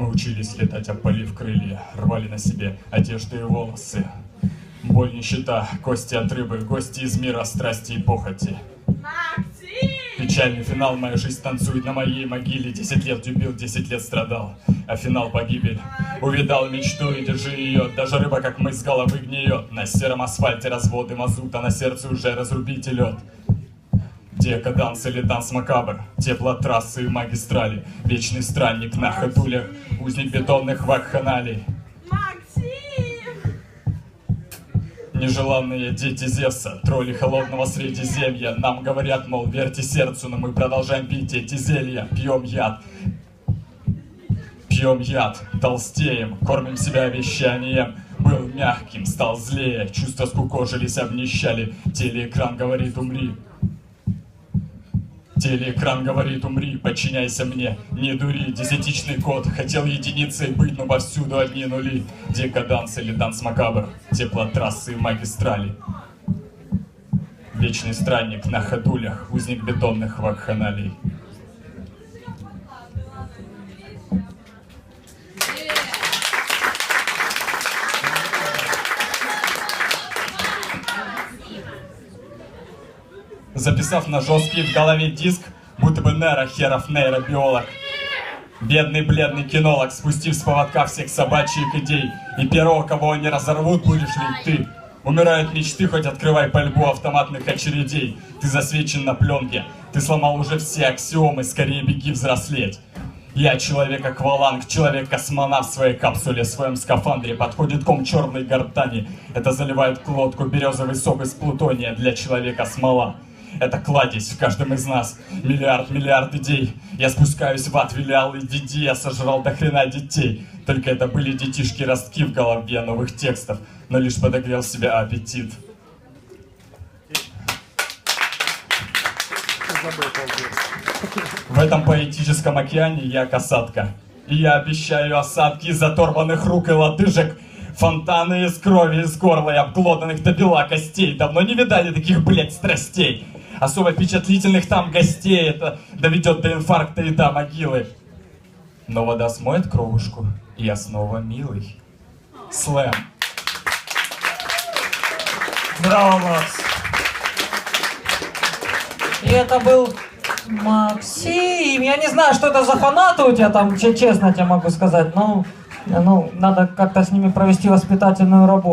Мы учились летать, опалив крылья, рвали на себе одежды и волосы. Боль, нищета, кости от рыбы, гости из мира, страсти и похоти. Печальный финал, моя жизнь танцует на моей могиле. Десять лет любил, десять лет страдал, а финал погибель. Увидал мечту и держи ее, даже рыба, как мы, с головы гниет. На сером асфальте разводы мазута, на сердце уже разрубите лед. Декаданс или данс макабр, теплотрассы и магистрали, Вечный странник на ходулях, узник бетонных вакханалий. Максим! Нежеланные дети Зевса, тролли холодного Средиземья Нам говорят, мол, верьте сердцу, но мы продолжаем пить эти зелья. Пьем яд, пьем яд, толстеем, кормим себя обещанием Был мягким, стал злее, чувства скукожились, обнищали. Телеэкран говорит, умри Телеэкран говорит, умри, подчиняйся мне, не дури, десятичный код, хотел единицей быть, но повсюду одни нули. Декаданс или данс макабр, теплотрассы и магистрали. Вечный странник на ходулях, узник бетонных вакханалий. Записав на жесткий в голове диск, будто бы Нейро, херов нейробиолог. Бедный бледный кинолог, спустив с поводка всех собачьих идей, и первого, кого они разорвут, будешь ли ты. Умирают мечты, хоть открывай пальбу автоматных очередей. Ты засвечен на пленке, ты сломал уже все аксиомы, скорее беги взрослеть. Я человек-акваланг, человек-космонавт в своей капсуле, в своем скафандре. Подходит ком черной гортани. Это заливает глотку березовый сок из плутония для человека смола. Это кладезь в каждом из нас. Миллиард, миллиард идей. Я спускаюсь в ад, вилял и диди, я сожрал до хрена детей. Только это были детишки-ростки в голове новых текстов, но лишь подогрел себе аппетит. В этом поэтическом океане я касатка. И я обещаю осадки из оторванных рук и лодыжек, Фонтаны из крови, из горла и обглоданных до бела костей. Давно не видали таких, блядь, страстей. Особо впечатлительных там гостей это доведет до инфаркта и до могилы. Но вода смоет кровушку, и я снова милый. Слэм. Браво, Макс. И это был Максим. Я не знаю, что это за фанаты у тебя там, че- честно тебе могу сказать. Ну, ну надо как-то с ними провести воспитательную работу.